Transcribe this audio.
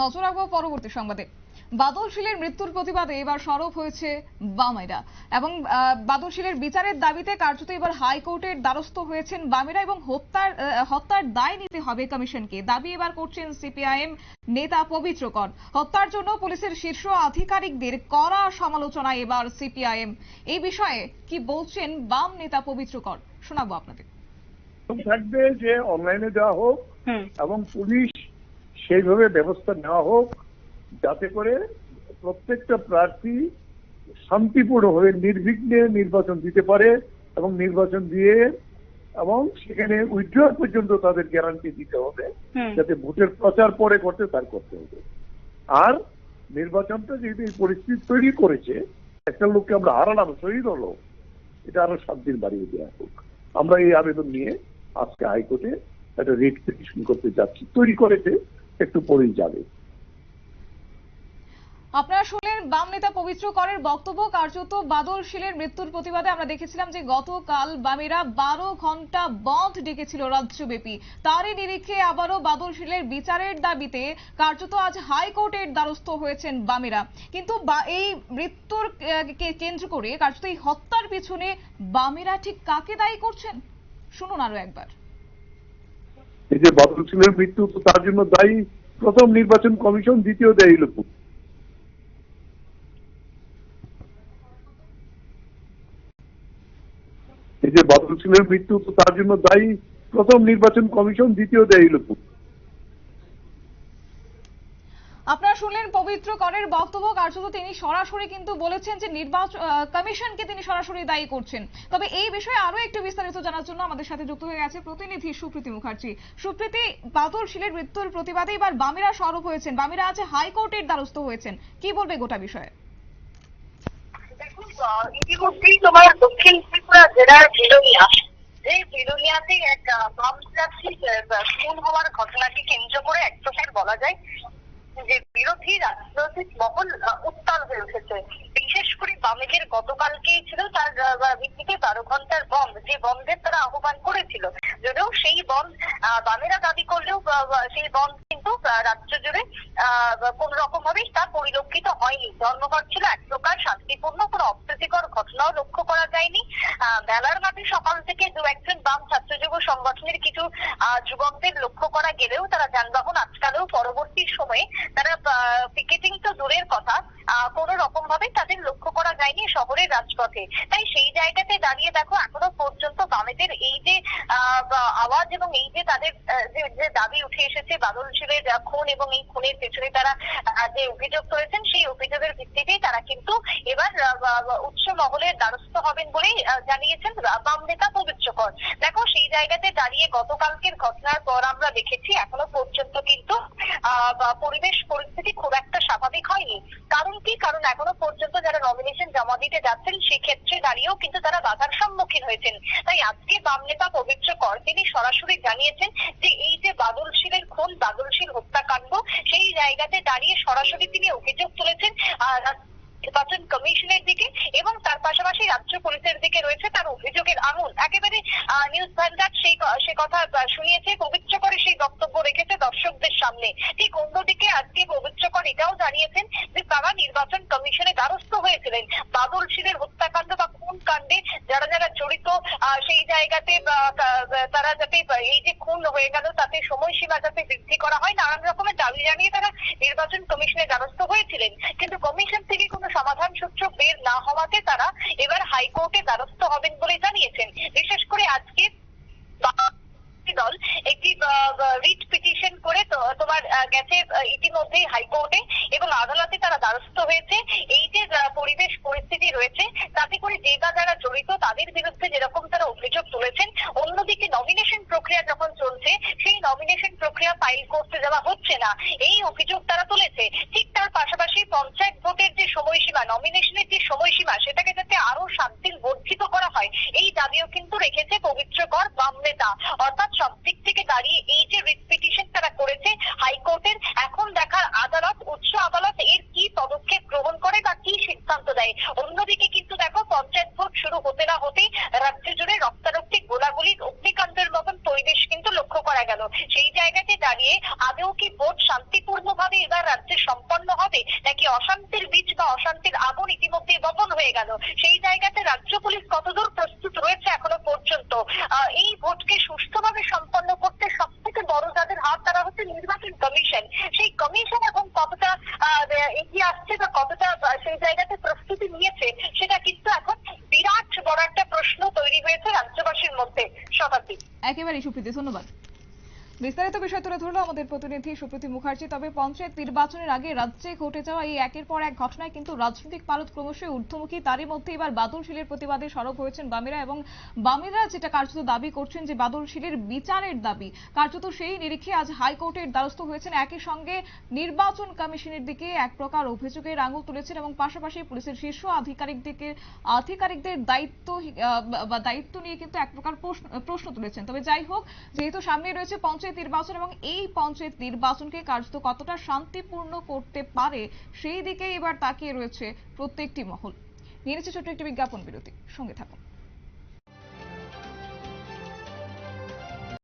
নজর রাখব পরবর্তী সংবাদে। বাদল শীলের মৃত্যুর প্রতিবাদে এবার সরব হয়েছে বামেরা এবং বাদল শীলের বিচারের দাবিতে কার্যত এবার হাইকোর্টের দ্বারস্থ হয়েছেন বামেরা এবং হত্যার হত্যার দায় নিতে হবে কমিশনকে। দাবি এবার করছেন সিপিআইএম নেতা পবিত্র কর। হত্যার জন্য পুলিশের শীর্ষ আধিকারিকদের কড়া সমালোচনা এবার সিপিআইএম। এই বিষয়ে কি বলছেন বাম নেতা পবিত্র কর? শোনাবো আপনাদের। থাকবে যে অনলাইনে দেওয়া হোক এবং পুলিশ সেইভাবে ব্যবস্থা নেওয়া হোক যাতে করে প্রত্যেকটা প্রার্থী শান্তিপূর্ণভাবে নির্বিঘ্নে নির্বাচন দিতে পারে এবং নির্বাচন দিয়ে এবং সেখানে উইথড্র পর্যন্ত তাদের গ্যারান্টি দিতে হবে যাতে ভোটের প্রচার পরে করতে তার করতে হবে। আর নির্বাচনটা যেহেতু এই পরিস্থিতি তৈরি করেছে একটা লোককে আমরা হারালাম শহীদ হলো এটা আরও সাত দিন বাড়িয়ে দেওয়া হোক। আমরা এই আবেদন নিয়ে আজকে হাইকোর্টে একটা রিট পিটিশন করতে যাচ্ছি। তৈরি করেছে একটু পরেই যাবে। আপনারা শুনলেন বাম নেতা পবিত্র করের বক্তব্য। কার্যত বাদল শীলের মৃত্যুর প্রতিবাদে আমরা দেখেছিলাম যে গতকাল বামেরা বারো ঘণ্টা বন্ধ ডেকেছিল রাজ্যব্যাপী। তারই নিরিখে আবারও বাদল শীলের বিচারের দাবিতে কার্যত আজ হাইকোর্টের দ্বারস্থ হয়েছেন বামেরা। কিন্তু এই মৃত্যুর কেন্দ্র করে কার্যত এই হত্যার পিছনে বামেরা ঠিক কাকে দায়ী করছেন? শুনুন আরও একবার। এই যে বাদল সিংহের মৃত্যু তো তার জন্য দায়ী প্রথম নির্বাচন কমিশন, দ্বিতীয় দায়ী লোক এই যে বাদল সিংহের মৃত্যু তো তার জন্য দায়ী প্রথম নির্বাচন কমিশন, দ্বিতীয় দায়ী লোক আপনারা শুনলেন পবিত্র করের বক্তব্য কার্যত তিনি সরাসরি কিন্তু বলেছেন যে নির্বাচন কমিশনকে তিনি সরাসরি দায়ী করছেন। তবে এই বিষয়ে আরও একটু বিস্তারিত জানার জন্য আমাদের সাথে যুক্ত হয়ে গেছে প্রতিনিধি সুপ্রীতি মুখার্জি। সুপ্রীতি বাদল শীলের মৃত্যুর প্রতিবাদে এবার বামেরা সরব হয়েছেন। বামেরা আজ হাইকোর্টের দ্বারস্থ হয়েছেন। কি বলবে গোটা বিষয়ে? ইতিমধ্যেই তোমার দক্ষিণ ত্রিপুরা জেলার বিলোনিয়া। এই বিলোনিয়াতে এক আহ, বাম প্রার্থী খুন হওয়ার ঘটনাকে কেন্দ্র করে এক প্রকার বলা যায়। যে বিরোধী রাজনৈতিক মহল উত্তাল হয়ে উঠেছে। বিশেষ গতকালকেই ছিল তার ভিত্তিতে বারো ঘণ্টার বন্ধ, যে বন্ধের তারা আহ্বান করেছিল। যদিও সেই বন্ধ বামেরা দাবি করলেও সেই বন্ধ কিন্তু রাজ্য জুড়ে কোন রকম ভাবেই তা পরিলক্ষিত হয়নি। ধর্মঘট ছিল এক প্রকার শান্তিপূর্ণ, কোনো অপ্রীতিকর ঘটনাও লক্ষ্য করা যায়নি। মেলার মাঠে সকাল থেকে দু একজন বাম ছাত্র যুব সংগঠনের কিছু যুবকদের লক্ষ্য করা গেলেও তারা যানবাহন আটকালেও পরবর্তী সময়ে তারা পিকেটিং তো দূরের কথা কোনো রকম ভাবে তাদের লক্ষ্য করা যায়নি শহরের রাজপথে। তাই সেই জায়গাতে দাঁড়িয়ে দেখো, এখনও পর্যন্ত বামেদের এই যে আওয়াজ এবং এই যে তাদের যে দাবি উঠে এসেছে, বাদল শিবের খুন এবং এই খুনের পেছনে তারা যে অভিযোগ করেছেন, সেই অভিযোগের ভিত্তিতেই তারা কিন্তু এবার উচ্চ মহলের দ্বারস্থ হবেন বলেই জানিয়েছেন বাম নেতা পবিত্র কর দেখো, সেই জায়গাতে দাঁড়িয়ে গতকালকের ঘটনার পর আমরা দেখেছি, এখনও পর্যন্ত কিন্তু পরিবেশ পরিস্থিতি খুব একটা স্বাভাবিক হয়নি। কারণ কি? কারণ এখনও পর্যন্ত যারা নমিনেশন জমা দিতে যাচ্ছেন, সেক্ষেত্রে দাঁড়িয়েও কিন্তু তারা বাধার সম্মুখীন হয়েছেন। তাই আজকে বাম নেতা পবিত্র কর, তিনি সরাসরি জানিয়েছেন যে এই যে বাদল শীলের খুন, বাদল শীল হত্যাকাণ্ড, সেই জায়গাতে দাঁড়িয়ে সরাসরি তিনি অভিযোগ তুলেছেন নির্বাচন কমিশনের দিকে এবং তার পাশাপাশি রাজ্য পুলিশের দিকে রয়েছে তার অভিযোগের আঙুল। একেবারে নিউজ ভ্যানগার্ড সেই ক- সে কথা আহ, শুনিয়েছে পবিত্র করে সেই বক্তব্য রেখেছে দর্শকদের সামনে ঠিক অন্যদিকে আজকে পবিত্র কর এটাও জানিয়েছেন যে তারা নির্বাচন কমিশনে দ্বারস্থ হয়েছিলেন বাদল শীলের হত্যাকাণ্ড বা খুন কাণ্ডে যারা যারা জড়িত সেই জায়গাতে তারা যাতে এই যে খুন হয়ে গেল, তাতে সময়সীমা যাতে বৃদ্ধি করা হয়, নানান রকমের দাবি জানিয়ে তারা নির্বাচন কমিশনের দ্বারস্থ হয়েছিলেন। কিন্তু কমিশন থেকে কোনো সমাধান সূত্র বের না হওয়াতে তারা এবার হাইকোর্টে দ্বারস্থ হবেন বলে জানিয়েছেন বিশেষ করে আজকে বা- দল একটি রিট পিটিশন করে তো- তোমার আহ, গেছে আহ, ইতিমধ্যেই হাইকোর্টে এবং আদালতে তারা দ্বারস্থ হয়েছে। এই যে পরিবেশ পরিস্থিতি রয়েছে, তাতে করে যে বা যারা জড়িত তাদের বিরুদ্ধে যেরকম তারা অভিযোগ তুলেছেন, অন্যদিকে নমিনেশন প্রক্রিয়া যখন চলছে নমিনেশন প্রক্রিয়া ফাইল করতে দেওয়া হচ্ছে না। এই অভিযোগ তারা তুলেছে। ঠিক তার পাশাপাশি পঞ্চায়েত ভোটের যে সময়সীমা নমিনেশনের যে সময়সীমা, সেটাকে যাতে আরও শান্তির বর্ধিত করা হয়, এই দাবিও কিন্তু রেখেছে পবিত্র কর বাম নেতা। অর্থাৎ সব দিক থেকে দাঁড়িয়ে এই যে রিট পিটিশন তারা করেছে হাইকোর্টের, এখন দেখার আদালত, উচ্চ আদালত এর কি পদক্ষেপ গ্রহণ করে বা কি দেয় অন্যদিকে কিন্তু দেখো, পঞ্চায়েত ভোট শুরু হতে না হতেই রাজ্য জুড়ে রক্তারক্তি গোলাগুলি অগ্নিকাণ্ডের মতন পরিবেশ কিন্তু লক্ষ্য করা গেল। সেই জায়গাতে দাঁড়িয়ে আদৌ কি ভোট শান্তিপূর্ণভাবে এবার রাজ্যে সম্পন্ন হবে, নাকি অশান্তির বীজ বা অশান্তির আগুন ইতিমধ্যে বপন হয়ে গেল? সেই জায়গাতে রাজ্য পুলিশ কতদূর প্রস্তুত রয়েছে এখনও পর্যন্ত? এই ভোটকে সুষ্ঠুভাবে সম্পন্ন করতে সব থেকে বড় যাদের হাত তারা হচ্ছে নির্বাচন কমিশন সেই কমিশন এবং কতটা আহ, এগিয়ে আসছে বা কতটা আহ, সেই জায়গাতে প্রস্তুতি নিয়েছে সেটা কিন্তু এখন বিরাট বড় একটা প্রশ্ন তৈরি হয়েছে রাজ্যবাসীর মধ্যে শতাব্দী একেবারেই সুপ্রীতি ধন্যবাদ। বিস্তারিত বিষয় তুলে ধরলো আমাদের প্রতিনিধি সুপ্রীতি মুখার্জি। তবে পঞ্চায়েত নির্বাচনের আগে রাজ্যে ঘটে যাওয়া এই একের পর এক ঘটনায় কিন্তু রাজনৈতিক পারদ ক্রমশই ঊর্ধ্বমুখী। তারই মধ্যে এবার বাদল শীলের প্রতিবাদে সরব হয়েছেন বামেরা এবং বামেরা যেটা কার্যত দাবি করছেন যে বাদল শীলের বিচারের দাবি। কার্যত সেই নিরিখে আজ হাইকোর্টের দ্বারস্থ হয়েছেন। একই সঙ্গে নির্বাচন কমিশনের দিকে এক প্রকার অভিযোগের আঙুল তুলেছেন এবং পাশাপাশি পুলিশের শীর্ষ আধিকারিকদিকে আধিকারিকদের দায়িত্ব বা দায়িত্ব নিয়ে কিন্তু এক প্রকার প্রশ্ন তুলেছেন। তবে যাই হোক, যেহেতু সামনে রয়েছে পঞ্চায়েত নির্বাচন এবং এই পঞ্চায়েত নির্বাচনকে কার্যত কতটা শান্তিপূর্ণ করতে পারে, সেই দিকে এবার তাকিয়ে রয়েছে প্রত্যেকটি মহল। নিয়ে ছোট্ট একটি বিজ্ঞাপন বিরতি। সঙ্গে থাকুন।